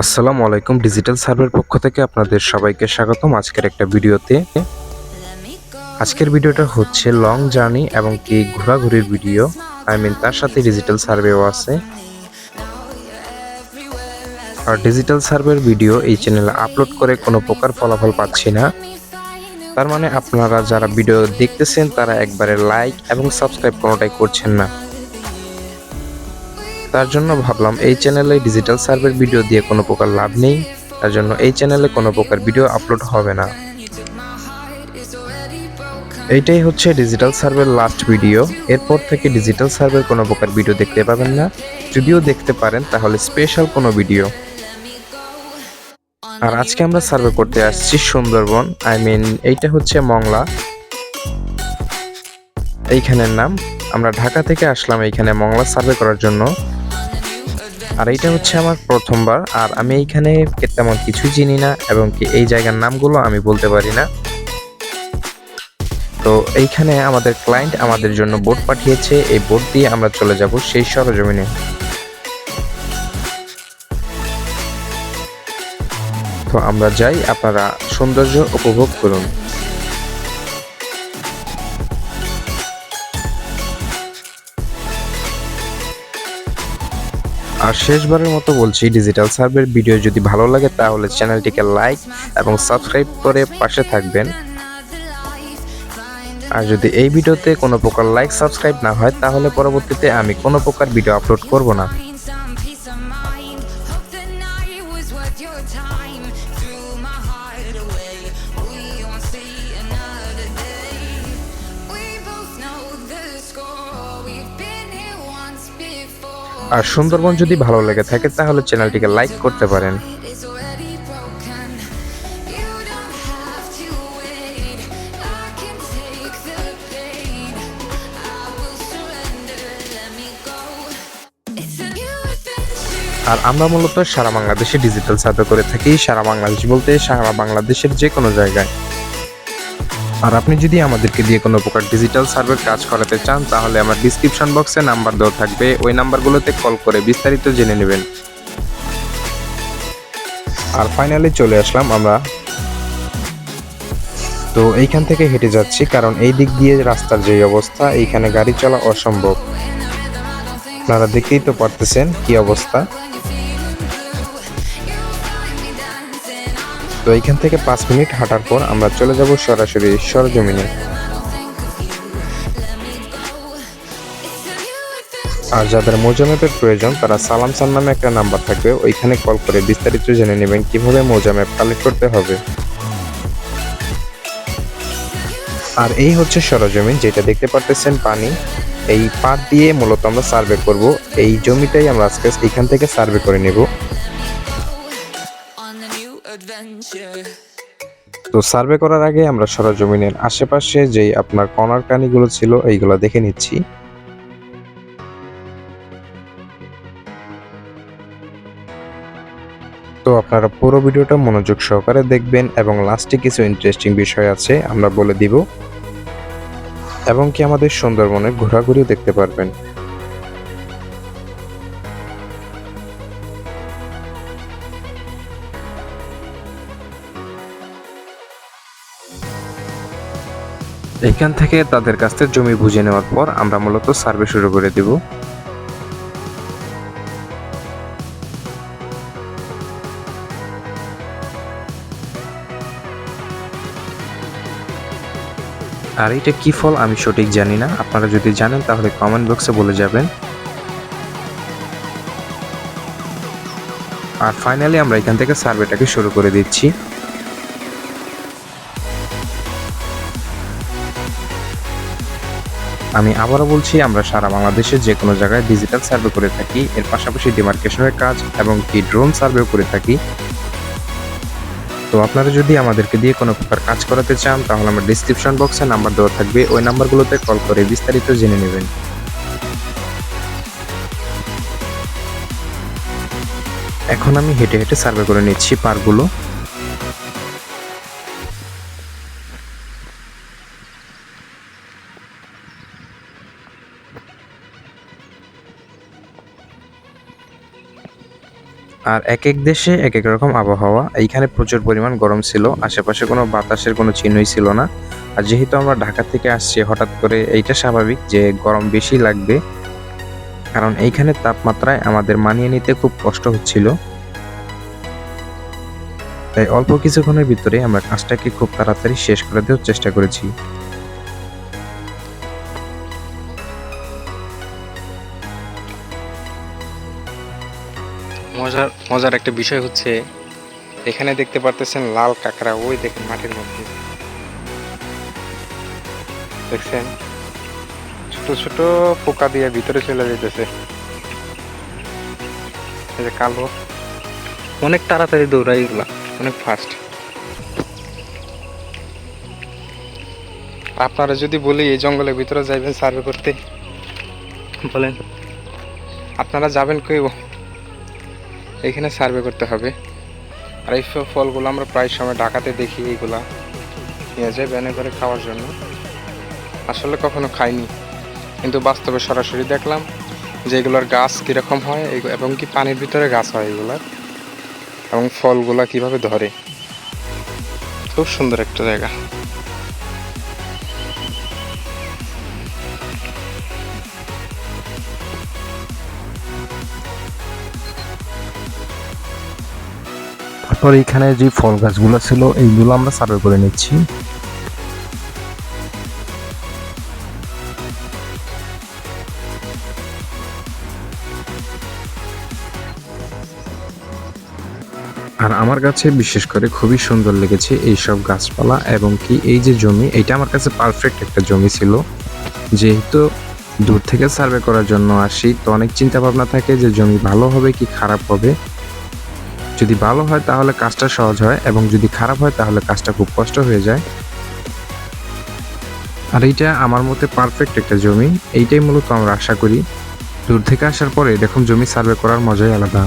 আসসালামু আলাইকুম ডিজিটাল সার্ভের পক্ষ থেকে আপনাদের সবাইকে স্বাগতম আজকের একটা ভিডিওতে। আজকের ভিডিওটা হচ্ছে লং জার্নি এবং কি ঘোরাঘুরির ভিডিও। আই মিন তার সাথে ডিজিটাল সার্ভেও আছে। আর ডিজিটাল সার্ভের ভিডিও এই চ্যানেলে আপলোড করে কোনো প্রকার ফলাফল পাচ্ছি না। তার মানে আপনারা যারা ভিডিও দেখতেছেন তারা একবারে লাইক এবং সাবস্ক্রাইব কোনোটাই করছেন না। তার জন্য ভাবলাম এই চ্যানেলে ডিজিটাল সার্ভের ভিডিও দিয়ে কোনো প্রকার লাভ নেই। তার জন্য এই চ্যানেলে কোনো প্রকার ভিডিও আপলোড হবে না। এইটাই হচ্ছে ডিজিটাল সার্ভের লাস্ট ভিডিও এরপর থেকে ডিজিটাল সার্ভের কোনো প্রকার ভিডিও দেখতে পাবেন না। যদিও দেখতে পারেন, তাহলে স্পেশাল কোনো ভিডিও আর আজকে আমরা সার্ভে করতে আসছি সুন্দরবন। আই মিন এইটা হচ্ছে মংলা। এইখানের নাম। আমরা ঢাকা থেকে আসলাম এইখানে মংলা সার্ভে করার জন্য। আর এইটা হচ্ছে আমার প্রথমবার, আর আমি এইখানে তেমন কিছু চিনি না এবং কি এই জায়গার নামগুলো আমি বলতে পারি না। তো এইখানে আমাদের ক্লায়েন্ট আমাদের জন্য বোট পাঠিয়েছে, এই বোট দিয়ে আমরা চলে যাব সেই সরজমিনে। তো আমরা যাই, আপনারা সৌন্দর্য উপভোগ করুন। আর শেষবারের মতো বলছি ডিজিটাল সার্ভের ভিডিও যদি ভালো লাগে, তাহলে চ্যানেলটিকে লাইক এবং সাবস্ক্রাইব করে পাশে থাকবেন। আর যদি এই ভিডিওতে কোনো প্রকার লাইক সাবস্ক্রাইব না হয়, তাহলে পরবর্তীতে আমি কোনো প্রকার ভিডিও আপলোড করব না। আর সুন্দরবন যদি ভালো লেগে থাকে, তাহলে চ্যানেলটিকে লাইক করতে পারেন। আর আমরা মূলত সারা বাংলাদেশে ডিজিটাল সার্ভে করে থাকি, সারা বাংলাদেশ বলতে সারা বাংলাদেশের যে কোনো জায়গায়। আর আপনি যদি আমাদেরকে দিয়ে কোনো প্রকার ডিজিটাল সার্ভের কাজ করাতে চান, তাহলে আমার ডিসক্রিপশন বক্সে নাম্বার দেওয়া থাকবে। ওই নাম্বারগুলোতে কল করে বিস্তারিত জেনে নেবেন। আর ফাইনালি চলে আসলাম আমরা। তো এইখান থেকে হেঁটে যাচ্ছি, কারণ এই দিক দিয়ে রাস্তার যে অবস্থা, এইখানে গাড়ি চলা অসম্ভব। আপনারা দেখতেই তো পারতেছেন কি অবস্থা। তো এইখান থেকে পাঁচ মিনিট হাঁটার পর আমরা চলে যাব সরাসরি সরজমিনে। আর যাদের মৌজাম্যাপের প্রয়োজন, তারা সালাম সান নামে একটা নাম্বার থাকবে। ওইখানে কল করে বিস্তারিত জেনে নেবেন কীভাবে মৌজাম্যাপ কালেক্ট করতে হবে। আর এই হচ্ছে সরজমিন, যেটা দেখতে পারতেছেন পানি। এই পাট দিয়ে মূলত আমরা সার্ভে করব। এই জমিটাই আমরা আজকে এখান থেকে সার্ভে করে নেব। তো সার্ভে করার আগে আমরা সরজমিনের আশেপাশে যেই আপনার কর্নার কানিগুলো ছিল, এইগুলো দেখে নিচ্ছি। তো আপনারা পুরো ভিডিওটা মনোযোগ সহকারে দেখবেন এবং লাস্টে কিছু ইন্টারেস্টিং বিষয় আছে আমরা বলে দিব। এবং কি আমাদের সুন্দরবনে ঘোরাঘুরিও দেখতে পারবেন। এখান থেকে তাদের কাছ থেকে জমি বুঝে নেওয়ার পর আমরা মূলত সার্ভে শুরু করে দিব। আর এটা কি ফল আমি সঠিক জানি না। আপনারা যদি জানেন তাহলে কমেন্ট বক্সে বলে যাবেন। আর ফাইনালি আমরা এখান থেকে সার্ভেটাকে শুরু করে দিচ্ছি। আমি আবারও বলছি, আমরা সারা বাংলাদেশে যে কোনো জায়গায় ডিজিটাল সার্ভে করে থাকি। এর পাশাপাশি ডিমার্কেশনের কাজ এবং কি ড্রোন সার্ভেও করে থাকি। তো আপনারা যদি আমাদেরকে দিয়ে কোনো প্রকার কাজ করাতে চান, তাহলে আমার ডিসক্রিপশন বক্সে নাম্বার দেওয়া থাকবে। ওই নাম্বারগুলোতে কল করে বিস্তারিত জেনে নেবেন। এখন আমি হেঁটে হেঁটে সার্ভে করে নিচ্ছি পারগুলো। আর এক এক দেশে এক এক রকম আবহাওয়া। এইখানে প্রচুর পরিমাণ গরম ছিল, আশেপাশে কোনো বাতাসের কোনো চিহ্নই ছিল না। আর যেহেতু আমরা ঢাকা থেকে আসছি, হঠাৎ করে এইটা স্বাভাবিক যে গরম বেশি লাগবে। কারণ এইখানে তাপমাত্রায় আমাদের মানিয়ে নিতে খুব কষ্ট হচ্ছিল। তাই অল্প কিছুক্ষণের ভিতরে আমরা কাজটাকে খুব তাড়াতাড়ি শেষ করে দেওয়ার চেষ্টা করেছি। মজার মজার একটা বিষয় হচ্ছে এখানে দেখতে পারতেছেন লাল কাঁকড়া ওই দেখেন মাটির মধ্যে। দেখছেন? ছোট ছোট পোকা দিয়ে ভিতরে চলে যেতেছে। এই যে কালো। অনেক তাড়াতাড়ি দৌড়ায় এগুলা অনেক ফাস্ট আপনারা যদি বলি এই জঙ্গলের ভিতরে যাইবেন সার্ভে করতে বলেন। আপনারা যাবেন কইব এখানে সার্ভে করতে হবে। আর এই ফলগুলো আমরা প্রায় সময় ঢাকাতে দেখি এইগুলা। নিয়ে যায় ব্যানে করে খাওয়ার জন্য। আসলে কখনো খাইনি। কিন্তু বাস্তবে সরাসরি দেখলাম যে এগুলোর গাছ কীরকম হয় এবং কি পানির ভিতরে গাছ হয় এগুলার এবং ফলগুলা কীভাবে ধরে। খুব সুন্দর একটা জায়গা। তারপর এখানে যে ফল গাছগুলো ছিল, এইগুলো আমরা সার্ভে করে নিচ্ছি। আর আমার কাছে বিশেষ করে খুবই সুন্দর লেগেছে এই সব গাছপালা এবং কি এই যে জমি এটা আমার কাছে পারফেক্ট একটা জমি ছিল। যেহেতু দূর থেকে সার্ভে করার জন্য আসি, তো অনেক চিন্তা ভাবনা থাকে যে জমি ভালো হবে কি খারাপ হবে। যদি ভালো হয় তাহলে কাজটা সহজ হয় এবং যদি খারাপ হয় তাহলে কাজটা খুব কষ্ট হয়ে যায়। আর এইটা আমার মতে পারফেক্ট একটা জমি। এইটাই মূলত আমরা আশা করি। দূর থেকে আসার পরে এরকম জমি সার্ভে করার মজাই আলাদা।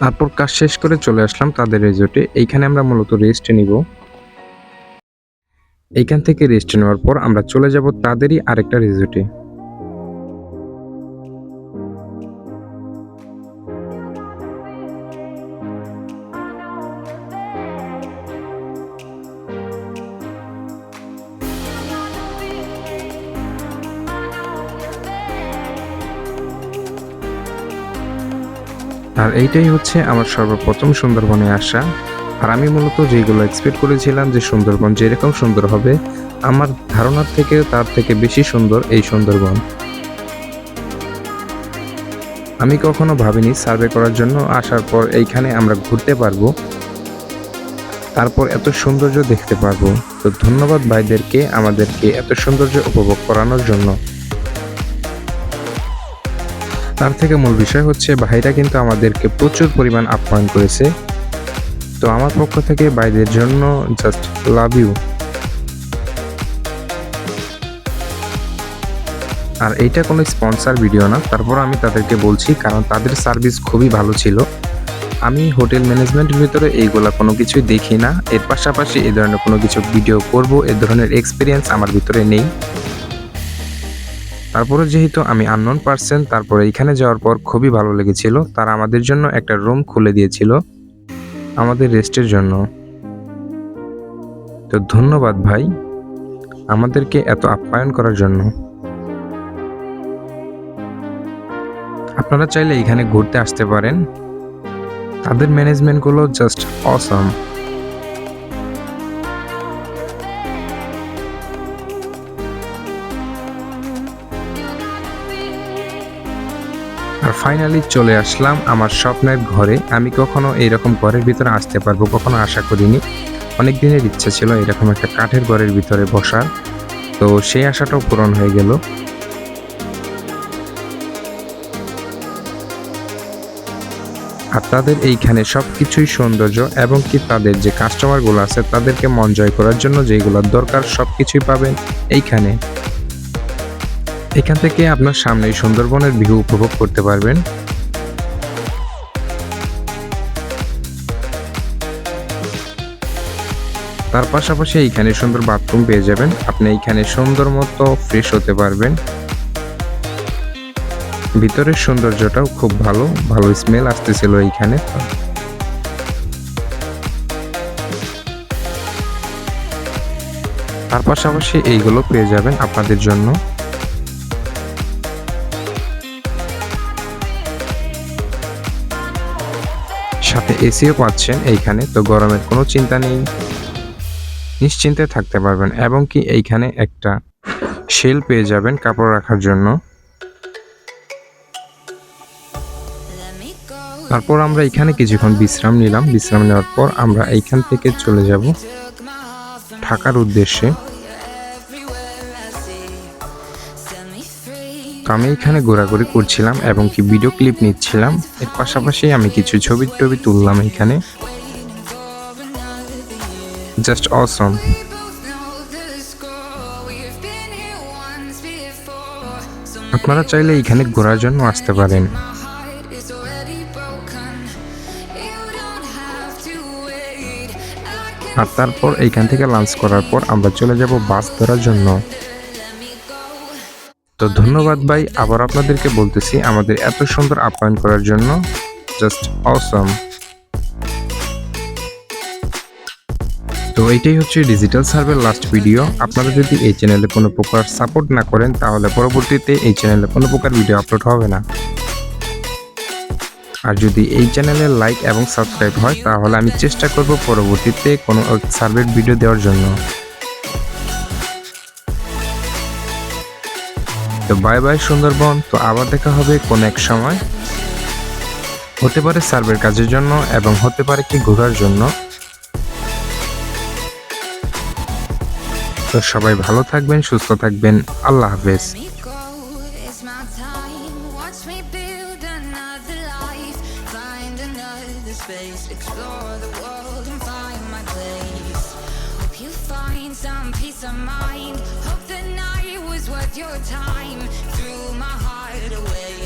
তারপর কাজ শেষ করে চলে আসলাম তাদের রিসোর্টে এইখানে আমরা মূলত রেস্ট নিব। এইখান থেকে রেস্ট নেওয়ার পর আমরা চলে যাব তাদেরই আরেকটা রিসোর্টে আর এইটাই হচ্ছে আমার সর্বপ্রথম সুন্দরবনে আসা। আর আমি মূলত যেগুলো এক্সপেক্ট করেছিলাম যে সুন্দরবন যেরকম সুন্দর হবে, আমার ধারণার থেকে তার থেকে বেশি সুন্দর এই সুন্দরবন। আমি কখনো ভাবিনি সার্ভে করার জন্য আসার পর এইখানে আমরা ঘুরতে পারব। তারপর এত সৌন্দর্য দেখতে পারব। তো ধন্যবাদ ভাইদেরকে আমাদেরকে এত সৌন্দর্য উপভোগ করানোর জন্য। তার থেকে মূল বিষয় হচ্ছে ভাইরা কিন্তু আমাদেরকে প্রচুর পরিমাণ আপ্যায়ন করেছে। তো আমার পক্ষ থেকে ভাইদের জন্য জাস্ট লাভ ইউ আর এইটা কোনো স্পন্সর ভিডিও না, তারপর আমি তাদেরকে বলছি, কারণ তাদের সার্ভিস খুবই ভালো ছিল। আমি হোটেল ম্যানেজমেন্টের ভিতরে এইগুলা কোনো কিছুই দেখি না। এর পাশাপাশি এই ধরনের কোনো কিছু ভিডিও করব, এ ধরনের এক্সপিরিয়েন্স আমার ভিতরে নেই। তারপরে যেহেতু আমি আননোন পার্সন তারপরে এখানে যাওয়ার পর খুবই ভালো লেগেছিল। তারা আমাদের জন্য একটা রুম খুলে দিয়েছিল। আমাদের রেস্টের জন্য। তো ধন্যবাদ ভাই আমাদেরকে এত আপ্যায়ন করার জন্য। আপনারা চাইলে এখানে ঘুরতে আসতে পারেন। তাদের ম্যানেজমেন্টগুলো জাস্ট অসম ফাইনালি চলে আসলাম আমার স্বপ্নের ঘরে। আমি কখনো এইরকম ঘরের ভিতরে আসতে পারব, কখনো আশা করিনি। অনেক দিনের ইচ্ছা ছিল এরকম একটা কাঠের ঘরের ভিতরে বসার। তো সেই আশাটাও পূরণ হয়ে গেল। আর তাদের এইখানে সব কিছুই সৌন্দর্য এবং কি তাদের যে কাস্টমারগুলো আছে, তাদেরকে মন জয় করার জন্য যেগুলো দরকার সব কিছুই পাবেন এইখানে। এখান থেকে আপনার সামনে সুন্দরবনের ভিউ উপভোগ করতে পারবেন। তার পাশাপাশি এইখানে সুন্দর বাথরুম পেয়ে যাবেন। আপনি এইখানে সুন্দর মতো ফ্রেশ হতে পারবেন। ভিতরের সৌন্দর্যটাও খুব ভালো ভালো স্মেল আসতেছিল এইখানে। তার পাশাপাশি এইগুলো পেয়ে যাবেন আপনাদের জন্য। সাথে এসিও পাচ্ছেন এইখানে, তো গরমের কোনো চিন্তা নেই। নিশ্চিন্তে থাকতে পারবেন, এবং কি এইখানে একটা শেল পেয়ে যাবেন কাপড় রাখার জন্য. তারপর আমরা এখানে কিছুক্ষণ বিশ্রাম নিলাম। বিশ্রাম নেওয়ার পর আমরা এইখান থেকে চলে যাব ঢাকার উদ্দেশ্যে। আমি এখানে ঘোরাঘুরি করছিলাম এবং কি ভিডিও ক্লিপ নিচ্ছিলাম। এর পাশাপাশি আমি কিছু ছবি টবি তুললাম এখানে। জাস্ট অসম আপনারা চাইলে এখানে ঘোরার জন্য আসতে পারেন। আর তারপর এইখান থেকে লাঞ্চ করার পর আমরা চলে যাব বাস ধরার জন্য। তো ধন্যবাদ ভাই, আবার আপনাদেরকে বলতেছি, আমাদের এত সুন্দর আপ্যায়ন করার জন্য জাস্ট অসম তো এইটাই হচ্ছে ডিজিটাল সার্ভের লাস্ট ভিডিও আপনারা যদি এই চ্যানেলে কোনো প্রকার সাপোর্ট না করেন, তাহলে পরবর্তীতে এই চ্যানেলে কোনো প্রকার ভিডিও আপলোড হবে না। আর যদি এই চ্যানেলে লাইক এবং সাবস্ক্রাইব হয়, তাহলে আমি চেষ্টা করব পরবর্তীতে কোনো সার্ভের ভিডিও দেওয়ার জন্য। তো বাই বাই সুন্দরবন। তো আবার দেখা হবে কোন এক সময়। হতে পারে সার্ভের কাজের জন্য এবং হতে পারে কি ঘোরার জন্য। তো সবাই ভালো থাকবেন, সুস্থ থাকবেন। আল্লাহ হাফেজ। You find some peace of mind. Hope the night was worth your time. Threw my heart away.